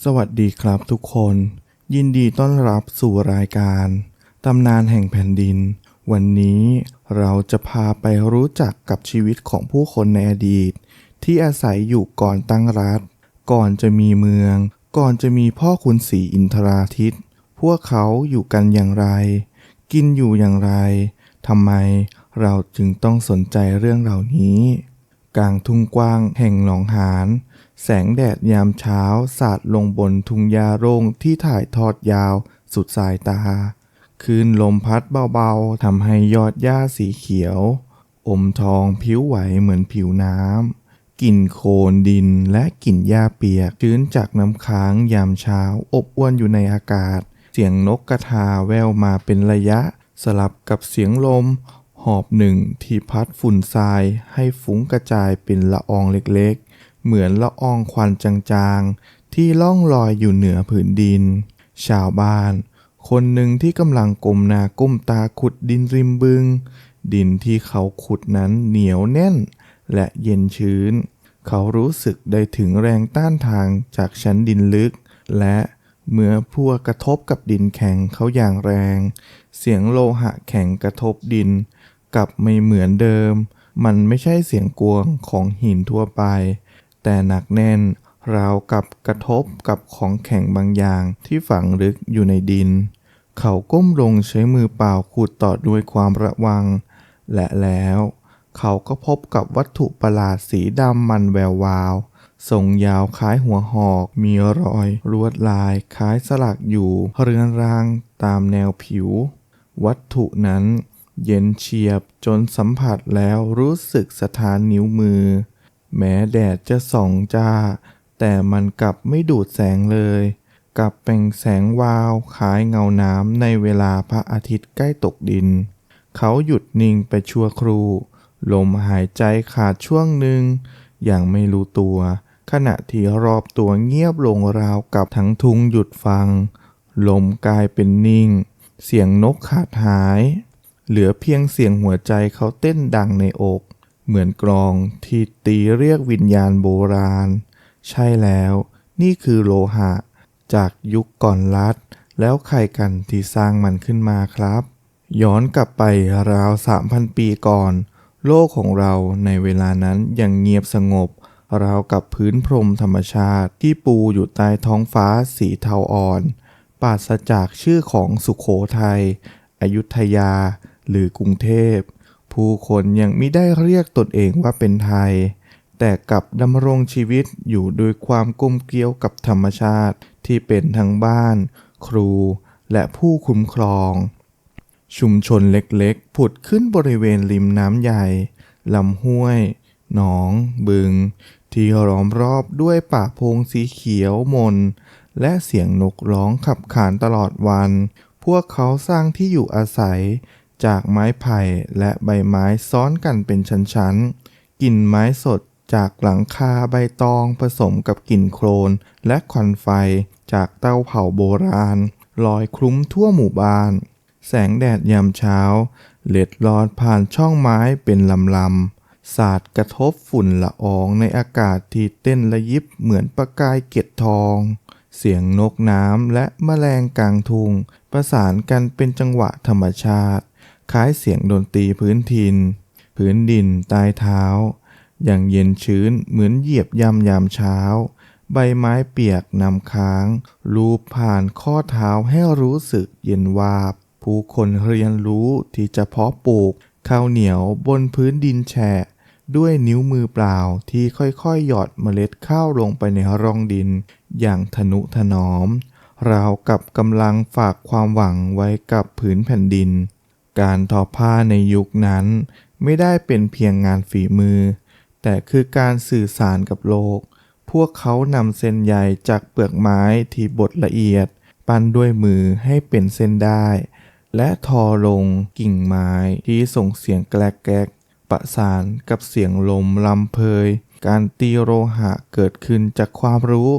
สวัสดีครับทุกคน ยินดีต้อนรับสู่รายการตำนานแห่งแผ่นดิน วันนี้เราจะพาไปรู้จักกับชีวิตของผู้คนในอดีต ที่อาศัยอยู่ก่อนตั้งรัฐ ก่อนจะมีเมือง ก่อนจะมีพ่อคุณสีอินทราทิต พวกเขาอยู่กันอย่างไร กินอยู่อย่างไรทำไมเราจึงต้องสนใจเรื่องเหล่านี้ กลางทุ่งกว้างแห่งหนองหาน แสงแดดยามเช้า สาดลงบนทุ่งหญ้าโร่งที่ถ่ายทอดยาว สุดสายตา คืนลมพัดเบาๆทำให้ยอดหญ้าสีเขียว อมทองผิวไหวเหมือนผิวน้ำกลิ่นโคลนดินและกลิ่นหญ้าเปียกชื้นจากน้ำค้างยามเช้า อบอวนอยู่ในอากาศ เสียงนกกระทาแววมาเป็นระยะ สลับกับเสียงลม หอบหนึ่งที่พัดฝุ่นทรายให้ฟุ้งกระจายเป็นละอองเล็กๆ เหมือนละอองควันจางๆ ที่ล่องลอยอยู่เหนือผืนดิน ชาวบ้าน คนหนึ่งที่กำลังก้มหน้าก้มตาขุดดินริมบึง ดินที่เขาขุดนั้นเหนียวแน่น และเย็นชื้น เขารู้สึกได้ถึงแรงต้านทานจากชั้นดินลึก และเมื่อพัวกระทบกับดินแข็งเขาอย่างแรง เสียงโลหะแข็งกระทบดินกลับไม่เหมือนเดิม มันไม่ใช่เสียงกวงของหินทั่วไป แต่หนักแน่นราวกับกระทบกับของแข็งบางอย่างที่ฝังลึกอยู่ในดิน เขาก้มลงใช้มือเปล่าขุดต่อด้วยความระวัง และแล้วเขาก็พบกับวัตถุประหลาดสีดำมันแวววาวทรงยาวคล้ายหัวหอก มีรอยลวดลายคล้ายสลักอยู่เรือนรางตามแนวผิว วัตถุนั้นเย็นเฉียบจนสัมผัสแล้วรู้สึกสถานนิ้วมือ แม้แดดจะส่องจ้า แต่มันกลับไม่ดูดแสงเลย กลับเป็นแสงวาวคล้ายเงาน้ำในเวลาพระอาทิตย์ใกล้ตกดิน เขาหยุดนิ่งไปชั่วครู่ลมหายใจขาดช่วงหนึ่ง อย่างไม่รู้ตัว ขณะที่รอบตัวเงียบลงราวกับทั้งทุ่งหยุดฟัง ลมกลายเป็นนิ่ง เสียงนกขาดหาย เหลือเพียงเสียงหัวใจเขาเต้นดังในอก เหมือนกลองที่ตีเรียกวิญญาณโบราณ ใช่แล้ว นี่คือโลหะ จากยุคก่อนรัฐแล้วใครกันที่สร้างมันขึ้นมาครับ ย้อนกลับไปราว 3,000 ปีก่อน โลกของเราในเวลานั้นยังเงียบสงบ ราวกับพื้นพรมธรรมชาติที่ปูอยู่ใต้ท้องฟ้าสีเทาอ่อน ปราศจากชื่อของสุขโขทัยอยุธยา หรือกรุงเทพ ผู้คนยังไม่ได้เรียกตนเองว่าเป็นไทย แต่กลับดำรงชีวิตอยู่โดยความกลมเกลียวกับธรรมชาติที่เป็นทั้งบ้าน ครู และผู้คุ้มครอง ชุมชนเล็กๆ ผุดขึ้นบริเวณริมน้ำใหญ่ลำห้วย หนอง บึง ที่ล้อมรอบด้วยป่าพงสีเขียวมน และเสียงนกร้องขับขานตลอดวัน พวกเขาสร้างที่อยู่อาศัย จากไม้ไผ่และใบไม้ซ้อนกันเป็นชั้นๆ กลิ่นไม้สดจากหลังคาใบตองผสมกับกลิ่นโคลนและควันไฟจากเตาเผาโบราณ ลอยคลุ้มทั่วหมู่บ้าน แสงแดดยามเช้า เล็ดลอดผ่านช่องไม้เป็นลำลำสาดกระทบฝุ่นละอองในอากาศที่เต้นระยิบเหมือนประกายเกล็ดทอง เสียงนกน้ำและแมลงกลางทุงประสานกันเป็นจังหวะธรรมชาติ คล้ายเสียงดนตรีพื้นทินพื้นดินใต้เท้า อย่างเย็นชื้นเหมือนเหยียบยำยามเช้า ใบไม้เปียกนำค้าง ลูบผ่านข้อเท้าให้รู้สึกเย็นวาบ ผู้คนเรียนรู้ที่จะเพาะปลูกข้าวเหนียวบนพื้นดินแฉะ ด้วยนิ้วมือเปล่าที่ค่อยๆ หยอดเมล็ดข้าวลงไปในร่องดิน อย่างทนุถนอมราวกับกำลังฝากความหวังไว้กับผืนแผ่นดิน การทอผ้าในยุคนั้น ไม่ได้เป็นเพียงงานฝีมือ แต่คือการสื่อสารกับโลก พวกเขานำเส้นใยจากเปลือกไม้ที่บดละเอียด ปั้นด้วยมือให้เป็นเส้นได้ และทอลงกิ่งไม้ที่ส่งเสียงแกลกแกกประสานกับเสียงลมลำเพย การตีโลหะเกิดขึ้นจากความรู้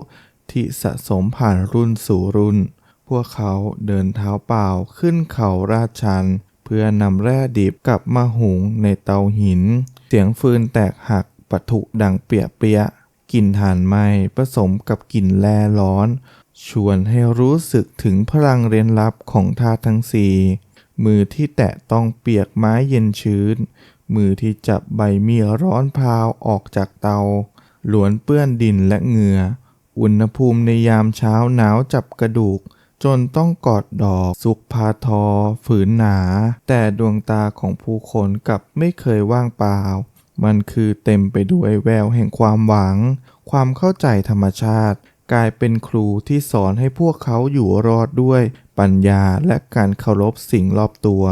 ที่สะสมผ่านรุ่นสู่รุ่น พวกเขาเดินเท้าเปล่าขึ้นเขาราดชัน พื่อนำแร่ดิบกลับมาหุงในเตาหิน เสียงฟืนแตกหักปะทุดังเปียเปียกลิ่นถ่านไหม้ผสมกับกลิ่นแร่ร้อน ชวนให้รู้สึกถึงพลังเร้นลับของธาตุทั้งสี่มือที่แตะต้องเปียกไม้เย็นชื้น มือที่จับใบมีร้อนพราวออกจากเตาหลวนเปื้อนดินและเหงื่อ อุณหภูมิในยามเช้าหนาวจับกระดูก จนต้องกอดดอก สุกพาทอ ฝืนหนา แต่ดวงตาของผู้คนกลับไม่เคยว่างเปล่า มันคือเต็มไปด้วยแววแห่งความหวัง ความเข้าใจธรรมชาติ กลายเป็นครูที่สอนให้พวกเขาอยู่รอดด้วย ปัญญาและการเคารพสิ่งรอบตัว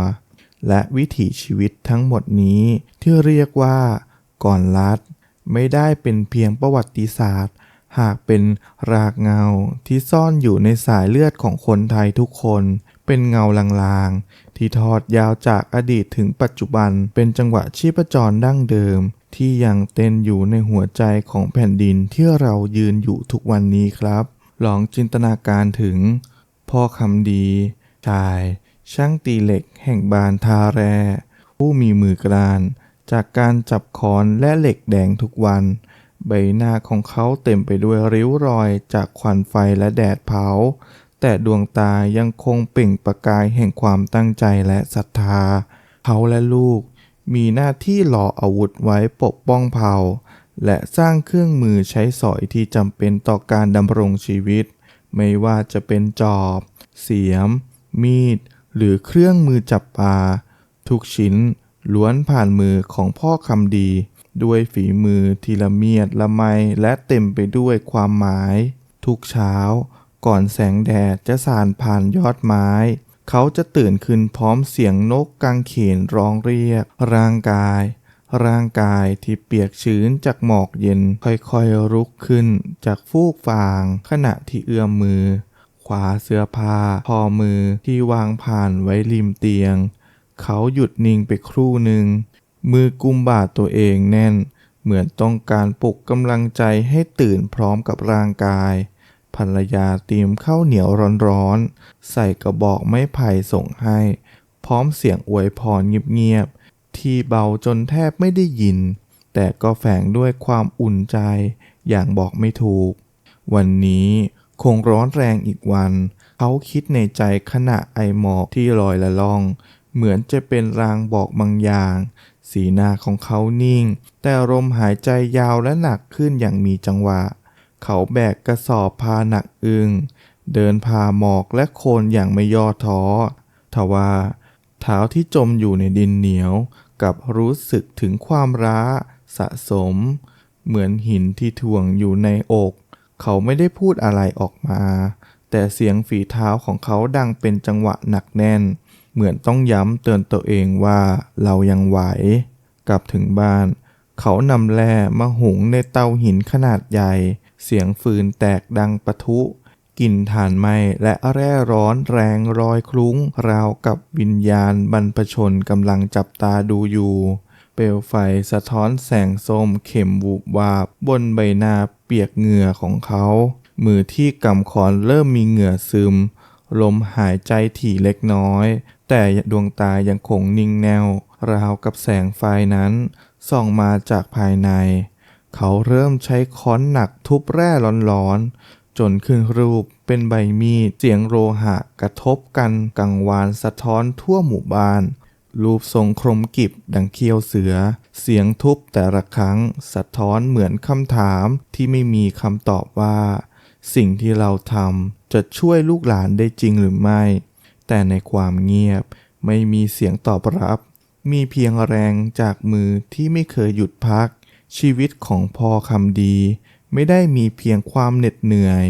และวิถีชีวิตทั้งหมดนี้ที่เรียกว่า ก่อนลัดไม่ได้เป็นเพียงประวัติศาสตร์ หากเป็นรากเงาที่ซ่อนอยู่ในสายเลือดของคนไทยทุกคน เป็นเงาลางๆ ที่ทอดยาวจากอดีตถึงปัจจุบันเป็นจังหวะชีพจรดั้งเดิม ที่ยังเต้นอยู่ในหัวใจของแผ่นดินที่เรายืนอยู่ทุกวันนี้ครับ ลองจินตนาการถึง พ่อคำดี ชาย ช่างตีเหล็กแห่งบานทาแร ผู้มีมือกลาน จากการจับคอนและเหล็กแดงทุกวัน ใบหน้าของเขาเต็มไปด้วยริ้วรอยจากควันไฟและแดดเผา แต่ดวงตายังคงเปล่งประกายแห่งความตั้งใจและศรัทธา เขาและลูก มีหน้าที่หล่ออาวุธไว้ปกป้องเผ่า และสร้างเครื่องมือใช้สอยที่จำเป็นต่อการดำรงชีวิต ไม่ว่าจะเป็นจอบ เสียม มีด หรือเครื่องมือจับปลาทุกชิ้นล้วนผ่านมือของพ่อคำดี ด้วยฝีมือที่ละเมียดละไมและเต็มไปด้วยความหมาย ทุกเช้า ก่อนแสงแดดจะสานผ่านยอดไม้ เขาจะตื่นขึ้นพร้อมเสียงนกกังเขนร้องเรียก ร่างกาย ร่างกายที่เปียกชื้นจากหมอกเย็นค่อยๆรุกขึ้นจากฟูกฟางขณะที่เอื้อมมือ ขวาเสื้อผ้าพอมือที่วางผ่านไว้ริมเตียง เขาหยุดนิ่งไปครู่หนึ่ง มือกุมบ่าตัวเองแน่น เหมือนต้องการปลุกกำลังใจให้ตื่นพร้อมกับร่างกาย ภรรยาเตรียมข้าวเหนียวร้อนๆ ใส่กระบอกไม้ไผ่ส่งให้ พร้อมเสียงอวยพรเงียบๆ ที่เบาจนแทบไม่ได้ยิน แต่ก็แฝงด้วยความอุ่นใจ อย่างบอกไม่ถูก วันนี้คงร้อนแรงอีกวัน เขาคิดในใจขณะไอหมอกที่ลอยละล่อง เหมือนจะเป็นรางบอกบางอย่าง สีหน้าของเขานิ่ง แต่ลมหายใจยาวและหนักขึ้นอย่างมีจังหวะ เขาแบกกระสอบพาหนักอึง เดินพาหมอกและโคลนอย่างไม่ย่อท้อ ทว่าเท้าที่จมอยู่ในดินเหนียวกับรู้สึกถึงความร้าสะสม เหมือนหินที่ถ่วงอยู่ในอก เขาไม่ได้พูดอะไรออกมา แต่เสียงฝีเท้าของเขาดังเป็นจังหวะหนักแน่น เหมือนต้องย้ำเตือนตัวเองว่าเรายังไหว กลับถึงบ้าน เขานำแร่มาหุงในเตาหินขนาดใหญ่ เสียงฟืนแตกดังปะทุกลิ่นถ่านไหม้และแร่ร้อนแรงรอยคลุ้ง ราวกับวิญญาณบรรพชนกำลังจับตาดูอยู่ เปลวไฟสะท้อนแสงส้มเข็มวูบวาบบนใบหน้าเปียกเหงื่อของเขา มือที่กำคอนเริ่มมีเหงื่อซึม ลมหายใจถี่เล็กน้อย แต่ดวงตายังคงนิ่งแนว ราวกับแสงไฟนั้นส่องมาจากภายใน เขาเริ่มใช้ค้อนหนักทุบแร่ร้อนๆ จนขึ้นรูปเป็นใบมีดเสียงโลหะกระทบกันกังวานสะท้อนทั่วหมู่บ้าน รูปทรงครมกิบดังเคี้ยวเสือ เสียงทุบแต่ละครั้งสะท้อนเหมือนคำถามที่ไม่มีคำตอบว่า สิ่งที่เราทำจะช่วยลูกหลานได้จริงหรือไม่ แต่ในความเงียบไม่มีเสียงตอบรับ มีเพียงแรงจากมือที่ไม่เคยหยุดพัก ชีวิตของพ่อคำดี ไม่ได้มีเพียงความเหน็ดเหนื่อย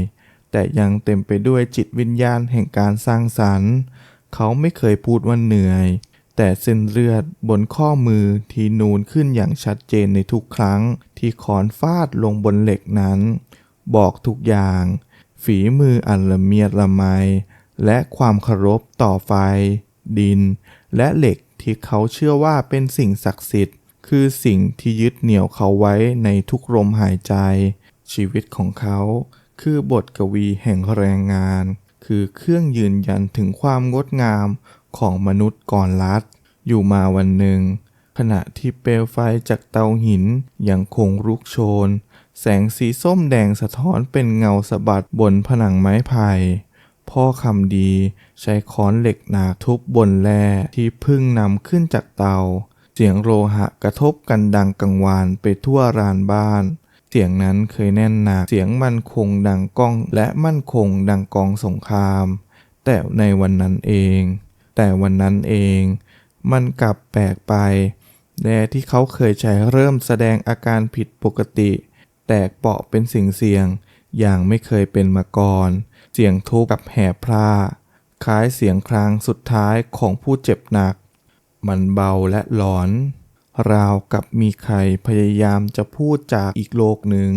แต่ยังเต็มไปด้วยจิตวิญญาณแห่งการสร้างสรรค์ เขาไม่เคยพูดว่าเหนื่อย แต่เส้นเลือดบนข้อมือที่นูนขึ้นอย่างชัดเจนในทุกครั้ง ที่ขอนฟาดลงบนเหล็กนั้น บอกทุกอย่าง ฝีมืออันละเมียดละไม และความเคารพต่อไฟ ดิน และเหล็กที่เขาเชื่อว่าเป็นสิ่งศักดิ์สิทธิ์ คือสิ่งที่ยึดเหนี่ยวเขาไว้ในทุกลมหายใจ ชีวิตของเขาคือบทกวีแห่งแรงงาน คือเครื่องยืนยันถึงความงดงามของมนุษย์ก่อนลัด อยู่มาวันหนึ่ง ขณะที่เปลวไฟจากเตาหินยังคงรุกโชนแแสงสีส้มแดงสะท้อนเป็นเงาสะบัดบนผนังไม้ไผ่ พ่อคำดี ใช้ค้อนเหล็กหนาทุบบนแร่ที่พึ่งนำขึ้นจากเตา เสียงโลหะกระทบกันดังกังวานไปทั่วรานบ้าน เสียงนั้นเคยแน่นหนักเสียงมั่นคงดังก้องและมั่นคงดังกองสงคราม แต่ในวันนั้นเอง แต่วันนั้นเอง มันกลับแปลกไปแร่ที่เขาเคยใช้เริ่มแสดงอาการผิดปกติ แตกเปาะเป็นสิ่งเสียงอย่างไม่เคยเป็นมาก่อน เสียงทุกข์กับแห่พราคล้ายเสียงครางสุดท้ายของผู้เจ็บหนัก มันเบาและหลอน ราวกับมีใครพยายามจะพูดจากอีกโลกหนึ่ง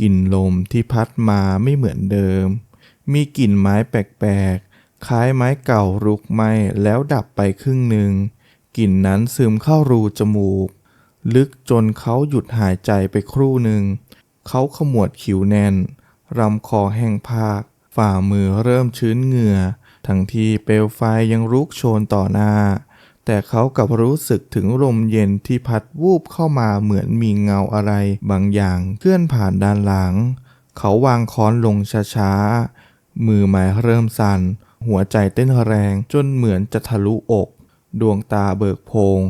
กลิ่นลมที่พัดมาไม่เหมือนเดิม มีกลิ่นไม้แปลกๆ คล้ายไม้เก่ารุกไหม้แล้วดับไปครึ่งหนึ่ง กลิ่นนั้นซึมเข้ารูจมูก ลึกจนเขาหยุดหายใจไปครู่หนึ่ง เขาขมวดคิ้วแน่นรำคอแห้งพาก ฝ่ามือเริ่มชื้นเหงื่อ ทั้งที่เปลวไฟยังรุกโชนต่อหน้า แต่เขากลับรู้สึกถึงลมเย็นที่พัดวูบเข้ามาเหมือนมีเงาอะไรบางอย่างเคลื่อนผ่านด้านหลัง เขาวางค้อนลงช้าๆ มือไม้เริ่มสั่น หัวใจเต้นแรงจนเหมือนจะทะลุอก ดวงตาเบิกโพง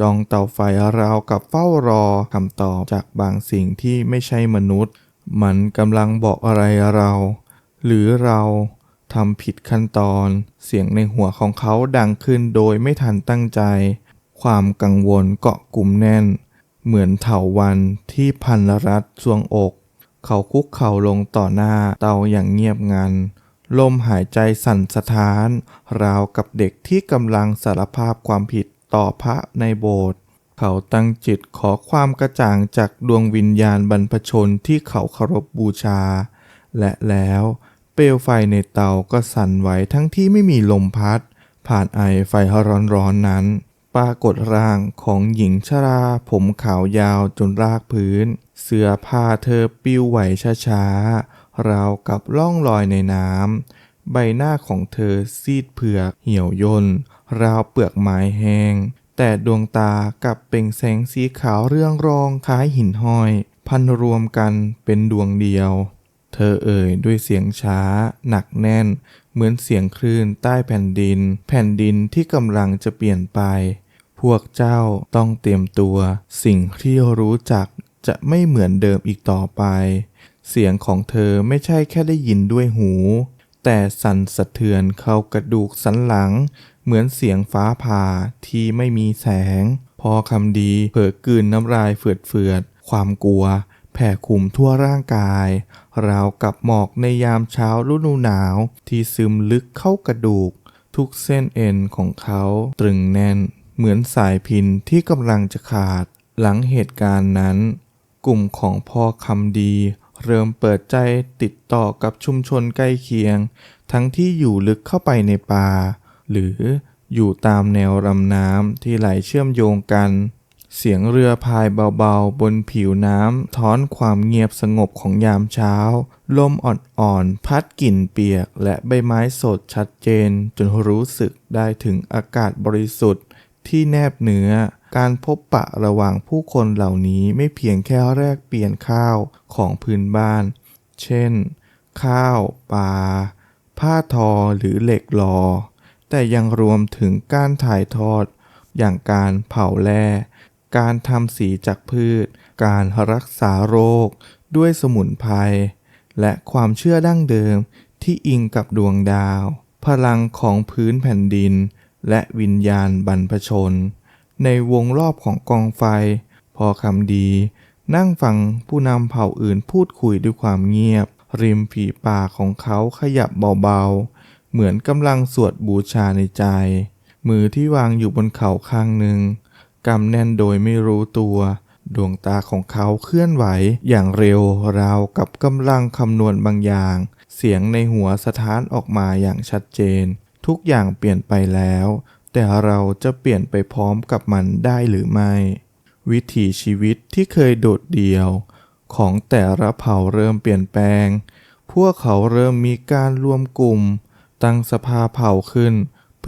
จองเตาไฟราวกับเฝ้ารอคำตอบจากบางสิ่งที่ไม่ใช่มนุษย์ มันกำลังบอกอะไรเรา หรือเราทำผิดขั้นตอน เสียงในหัวของเขาดังขึ้นโดยไม่ทันตั้งใจ ความกังวลเกาะกลุ่มแน่น เหมือนเถาวันที่พันรัดสวงอก เขาคุกเข่าลงต่อหน้าเตาอย่างเงียบงัน ลมหายใจสั่นสะท้าน ราวกับเด็กที่กำลังสารภาพความผิดต่อพระในโบสถ์เขาตั้งจิตขอความกระจ่างจากดวงวิญญาณบรรพชนที่เขาเคารพบูชา และแล้ว เปลวไฟในเตาก็สั่นไหวทั้งที่ไม่มีลมพัด ผ่านไอไฟร้อนๆนั้น ปรากฏร่างของหญิงชรา ผมขาวยาวจนรากพื้น เสื้อผ้าเธอปิวไหวช้าๆ ราวกับล่องลอยในน้ำ ใบหน้าของเธอซีดเผือกเหี่ยวย่น ราวเปลือกไม้แห้ง แต่ดวงตากลับเปล่งแสงสีขาวเรื่องรองคล้ายหินห้อย พันรวมกันเป็นดวงเดียว เธอเอ่ยด้วยเสียงช้า หนักแน่น เหมือนเสียงคลื่นใต้แผ่นดิน แผ่นดินที่กำลังจะเปลี่ยนไป พวกเจ้าต้องเตรียมตัว สิ่งที่รู้จักจะไม่เหมือนเดิมอีกต่อไป เสียงของเธอไม่ใช่แค่ได้ยินด้วยหู แต่สั่นสะเทือนเข้ากระดูกสันหลัง เหมือนเสียงฟ้าผ่าที่ไม่มีแสง พอคำดีเผลอกลืนน้ำลายเฟือดๆความกลัว แผ่คุมทั่วร่างกาย ราวกับหมอกในยามเช้าฤดูหนาว ที่ซึมลึกเข้ากระดูก ทุกเส้นเอ็นของเขาตรึงแน่น เหมือนสายพินที่กำลังจะขาด หลังเหตุการณ์นั้น กลุ่มของพ่อคำดี เริ่มเปิดใจติดต่อกับชุมชนใกล้เคียง ทั้งที่อยู่ลึกเข้าไปในป่า หรืออยู่ตามแนวลำน้ำที่ไหลเชื่อมโยงกัน เสียงเรือพายเบาๆ บนผิวน้ำถอนความเงียบสงบของยามเช้า ลมอ่อนๆ พัดกลิ่นเปียก และใบไม้สดชัดเจน จนรู้สึกได้ถึงอากาศบริสุทธิ์ ที่แนบเนื้อ การพบปะระหว่างผู้คนเหล่านี้ไม่เพียงแค่แลกเปลี่ยนข้าวของพื้นบ้าน เช่น ข้าวปลาผ้าทอหรือเหล็กลอ แต่ยังรวมถึงการถ่ายทอด อย่างการเผาแร่ การทำสีจากพืช การรักษาโรค ด้วยสมุนไพร และความเชื่อดั้งเดิมที่อิงกับดวงดาว พลังของพื้นแผ่นดิน และวิญญาณบรรพชน ในวงรอบของกองไฟ พอคำดี นั่งฟังผู้นำเผ่าอื่นพูดคุยด้วยความเงียบ ริมฝีปากของเขาขยับเบาๆ เหมือนกำลังสวดบูชาในใจ มือที่วางอยู่บนเข่าข้างหนึ่ง กำแน่นโดยไม่รู้ตัว ดวงตาของเขาเคลื่อนไหวอย่างเร็วราวกับกำลังคำนวณบางอย่าง เสียงในหัวสะท้านออกมาอย่างชัดเจน ทุกอย่างเปลี่ยนไปแล้ว แต่เราจะเปลี่ยนไปพร้อมกับมันได้หรือไม่ วิถีชีวิตที่เคยโดดเดี่ยว ของแต่ละเผ่าเริ่มเปลี่ยนแปลง พวกเขาเริ่มมีการรวมกลุ่ม ตั้งสภาเผ่าขึ้น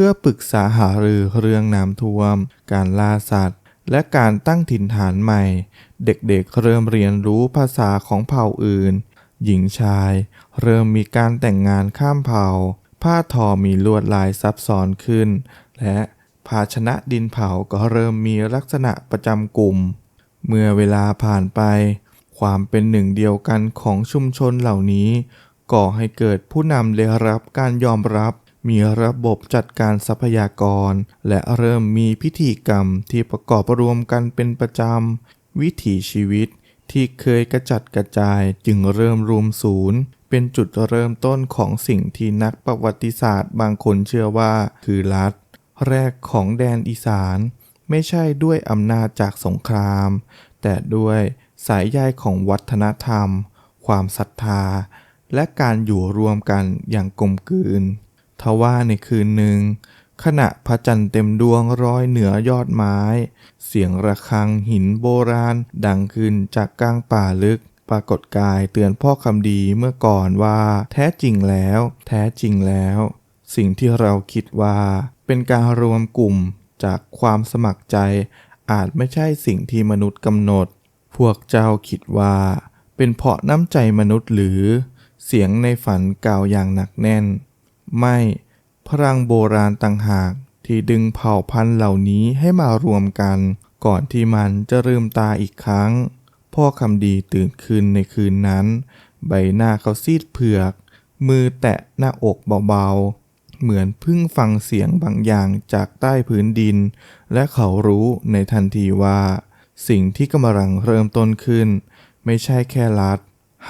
พื่อปรึกษาหารือเรื่องน้ำท่วม การล่าสัตว์ และการตั้งถิ่นฐานใหม่ เด็กๆเริ่มเรียนรู้ภาษาของเผ่าอื่น หญิงชาย เริ่มมีการแต่งงานข้ามเผ่า ผ้าทอมีลวดลายซับซ้อนขึ้น และภาชนะดินเผาก็เริ่มมีลักษณะประจำกลุ่ม เมื่อเวลาผ่านไป ความเป็นหนึ่งเดียวกันของชุมชนเหล่านี้ ก่อให้เกิดผู้นำได้รับการยอมรับ มีระบบจัดการทรัพยากร และเริ่มมีพิธีกรรมที่ประกอบรวมกันเป็นประจำ วิถีชีวิตที่เคยกระจัดกระจายจึงเริ่มรวมศูนย์ เป็นจุดเริ่มต้นของสิ่งที่นักประวัติศาสตร์บางคนเชื่อว่า คือรัฐ แรกของแดนอีสาน ไม่ใช่ด้วยอำนาจจากสงคราม แต่ด้วยสายใยของวัฒนธรรม ความศรัทธา และการอยู่รวมกันอย่างกลมกลืน ทว่าในคืนหนึ่ง ขณะพระจันทร์เต็มดวงร้อยเหนือยอดไม้ เสียงระฆังหินโบราณ ดังขึ้นจากกลางป่าลึก ปรากฏกายเตือนพ่อคำดีเมื่อก่อนว่า แท้จริงแล้ว แท้จริงแล้ว สิ่งที่เราคิดว่า เป็นการรวมกลุ่มจากความสมัครใจ อาจไม่ใช่สิ่งที่มนุษย์กำหนด พวกเจ้าคิดว่า เป็นเพราะน้ำใจมนุษย์หรือ เสียงในฝันกล่าวอย่างหนักแน่น ไม่ พลังโบราณต่างหากที่ดึงเผ่าพันธุ์เหล่านี้ให้มารวมกัน ก่อนที่มันจะลืมตาอีกครั้ง พ่อคำดีตื่นขึ้นในคืนนั้น ใบหน้าเขาซีดเผือก มือแตะหน้าอกเบาๆ เหมือนเพิ่งฟังเสียงบางอย่างจากใต้พื้นดิน และเขารู้ในทันทีว่า สิ่งที่กำลังเริ่มต้นขึ้น ไม่ใช่แค่รัฐ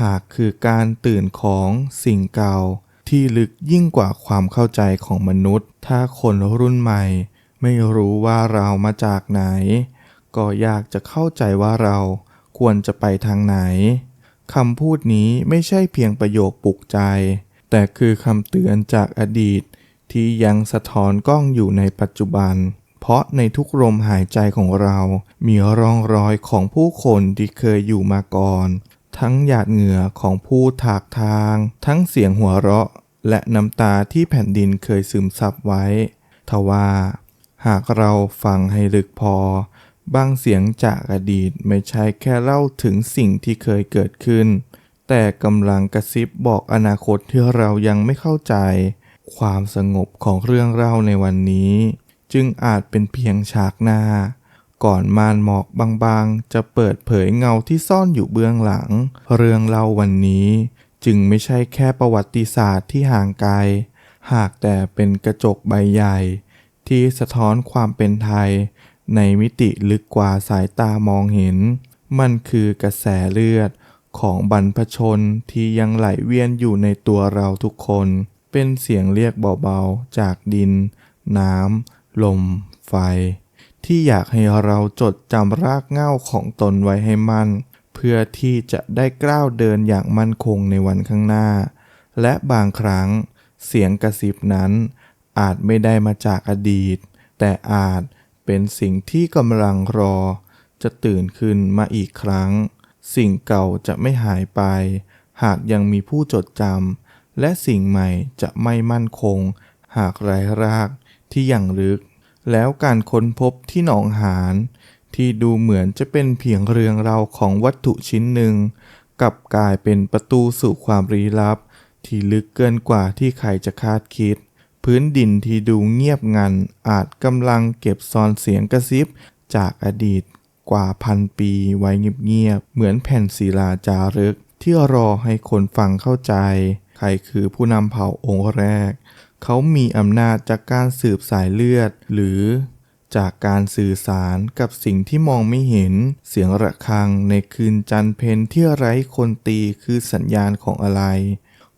หากคือการตื่นของสิ่งเก่า ที่ลึกยิ่งกว่าความเข้าใจของมนุษย์ ถ้าคนรุ่นใหม่ ไม่รู้ว่าเรามาจากไหน ก็อยากจะเข้าใจว่าเราควรจะไปทางไหนคำพูดนี้ไม่ใช่เพียงประโยคปลุกใจ แต่คือคำเตือนจากอดีต ที่ยังสะท้อนกล้องอยู่ในปัจจุบัน เพราะในทุกลมหายใจของเรา มีร่องรอยของผู้คนที่เคยอยู่มาก่อน ทั้งหยาดเหงื่อของผู้ถากทาง ทั้งเสียงหัวเราะ และน้ำตาที่แผ่นดินเคยซึมซับไว้ ทว่า หากเราฟังให้ลึกพอ บางเสียงจากอดีตไม่ใช่แค่เล่าถึงสิ่งที่เคยเกิดขึ้น แต่กำลังกระซิบบอกอนาคตที่เรายังไม่เข้าใจ ความสงบของเรื่องเล่าในวันนี้ จึงอาจเป็นเพียงฉากหน้า ก่อนมานหมอกบางๆ จะเปิดเผยเงาที่ซ่อนอยู่เบื้องหลัง เรื่องเล่าวันนี้ จึงไม่ใช่แค่ประวัติศาสตร์ที่ห่างไกล หากแต่เป็นกระจกใบใหญ่ ที่สะท้อนความเป็นไทย ในมิติลึกกว่าสายตามองเห็น มันคือกระแสเลือดของบรรพชนที่ยังไหลเวียนอยู่ในตัวเราทุกคน เป็นเสียงเรียกเบาๆ จากดิน น้ำ ลม ไฟ ที่อยากให้เราจดจำรากเหง้าของตนไว้ให้มั่น เพื่อที่จะได้กล้าวเดินอย่างมั่นคงในวันข้างหน้า และบางครั้งเสียงกระซิบนั้น อาจไม่ได้มาจากอดีต แต่อาจเป็นสิ่งที่กำลังรอ จะตื่นขึ้นมาอีกครั้ง สิ่งเก่าจะไม่หายไป หากยังมีผู้จดจำและสิ่งใหม่จะไม่มั่นคง หากไร้รากที่ยังลึก แล้วการค้นพบที่หนองหานที่ดูเหมือนจะเป็นเพียงเรื่องราวของวัตถุชิ้นหนึ่งกลับกลายเป็นประตูสู่ความลี้ลับ ที่ลึกเกินกว่าที่ใครจะคาดคิด พื้นดินที่ดูเงียบงันอาจกำลังเก็บซ่อนเสียงกระซิบจากอดีตกว่าพันปีไว้เงียบๆเหมือนแผ่นศิลาจารึกที่รอให้คนฟังเข้าใจ ใครคือผู้นำเผ่าองค์แรก เขามีอำนาจจากการสืบสายเลือด หรือจากการสื่อสารกับสิ่งที่มองไม่เห็น เสียงระฆังในคืนจันเพ็ญที่ไร้คนตีคือสัญญาณของอะไร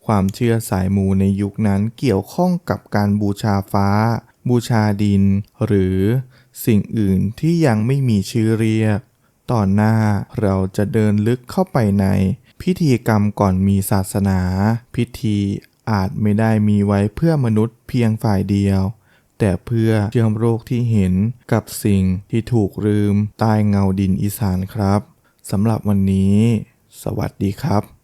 ความเชื่อสายมูในยุคนั้นเกี่ยวข้องกับการบูชาฟ้า บูชาดิน หรือสิ่งอื่นที่ยังไม่มีชื่อเรียก ตอนหน้าเราจะเดินลึกเข้าไปในพิธีกรรมก่อนมีศาสนา พิธี อาจไม่ได้มีไว้เพื่อมนุษย์เพียงฝ่ายเดียว แต่เพื่อเชื่อมโรคที่เห็นกับสิ่งที่ถูกลืมใต้เงาดินอีสานครับสำหรับวันนี้ สวัสดีครับ